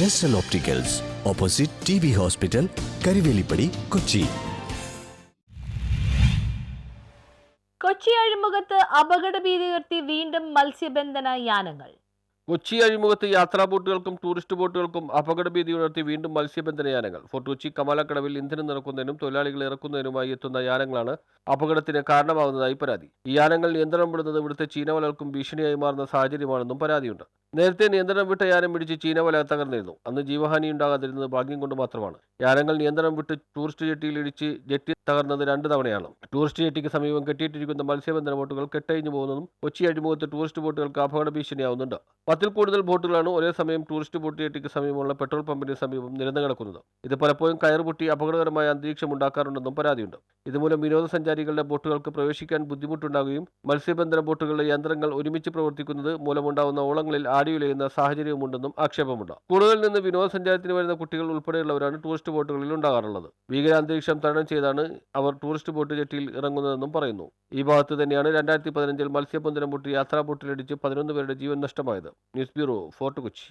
Jestel opticals opposite T B hospital Karuvelippady Kochi Kochi അഴിമുഖത്ത് അപകടഭീതി ഉയർത്തി വീണ്ടും മത്സ്യബന്ധന യാനങ്ങൾ. കൊച്ചി അഴിമുഖത്ത് യാത്രാ ബോട്ടുകൾക്കും ടൂറിസ്റ്റ് ബോട്ടുകൾക്കും അപകടഭീതി ഉണർത്തി വീണ്ടും മത്സ്യബന്ധന യാനങ്ങൾ. ഫോർട്ട് കൊച്ചി കമാലക്കടവിൽ ഇന്ധനം നിറക്കുന്നതിനും തൊഴിലാളികളെ ഇറക്കുന്നതിനുമായി എത്തുന്ന യാനങ്ങളാണ് അപകടത്തിന് കാരണമാകുന്നതായി പരാതി. ഈ യാനങ്ങൾ നിയന്ത്രണം വിടുന്നത് ഇവിടുത്തെ ചീനവലകൾക്കും ഭീഷണിയായി മാറുന്ന സാഹചര്യമാണെന്നും പരാതിയുണ്ട്. നേരത്തെ നിയന്ത്രണം വിട്ട യാനം പിടിച്ച് ചീന ചീനവല തകർന്നിരുന്നു. അന്ന് ജീവഹാനി ഉണ്ടാകാതിരുന്നത് ഭാഗ്യം കൊണ്ട് മാത്രമാണ്. യാനങ്ങൾ നിയന്ത്രണം വിട്ട് ടൂറിസ്റ്റ് ജെട്ടിയിൽ ഇടിച്ച് ജെട്ടി തകർന്നത് രണ്ട് തവണയാണ്. ടൂറിസ്റ്റ് ജെട്ടിക്ക് സമീപം കെട്ടിയിട്ടിരിക്കുന്ന മത്സ്യബന്ധന ബോട്ടുകൾ കെട്ടഴിഞ്ഞു പോകുന്നതും കൊച്ചി അഴിമുഖത്ത് ടൂറിസ്റ്റ് ബോട്ടുകൾക്ക് അപകട ഭീഷണിയാവുന്നുണ്ട്. പത്തിൽ കൂടുതൽ ബോട്ടുകളാണ് ഒരേ സമയം ടൂറിസ്റ്റ് ബോട്ട് ജെട്ടിക്ക് സമീപമുള്ള പെട്രോൾ പമ്പിന് സമീപം നിരന്നു കിടക്കുന്നത്. ഇത് പലപ്പോഴും കയറുപൊട്ടി അപകടകരമായ അന്തരീക്ഷം ഉണ്ടാക്കാറുണ്ടെന്നും പരാതിയുണ്ട്. ഇതുമൂലം വിനോദസഞ്ചാരികളുടെ ബോട്ടുകൾക്ക് പ്രവേശിക്കാൻ ബുദ്ധിമുട്ടുണ്ടാകുകയും മത്സ്യബന്ധന ബോട്ടുകളുടെ യന്ത്രങ്ങൾ ഒരുമിച്ച് പ്രവർത്തിക്കുന്നത് മൂലമുണ്ടാകുന്ന ഓളങ്ങളിൽ ആടിയുലയുന്ന സാഹചര്യമുണ്ടെന്നും ആക്ഷേപമുണ്ട്. കൂടുതൽ നിന്ന് വിനോദസഞ്ചാരത്തിന് വരുന്ന കുട്ടികൾ ഉൾപ്പെടെയുള്ളവരാണ് ടൂറിസ്റ്റ് ബോട്ടുകളിൽ ഉണ്ടാകാറുള്ളത്. ഭീകരാന്തരീക്ഷം തരണം ചെയ്താണ് അവർ ടൂറിസ്റ്റ് ബോട്ട് ജെട്ടിയിൽ ഇറങ്ങുന്നതെന്നും പറയുന്നു. ഈ ഭാഗത്ത് തന്നെയാണ് രണ്ടായിരത്തി പതിനഞ്ചിൽ മത്സ്യബന്ധനം പൊട്ടി യാത്രാ ബോട്ടിലിടിച്ച് പതിനൊന്ന് പേരുടെ ജീവൻ നഷ്ടമായത്. News bureau Fort Kochi.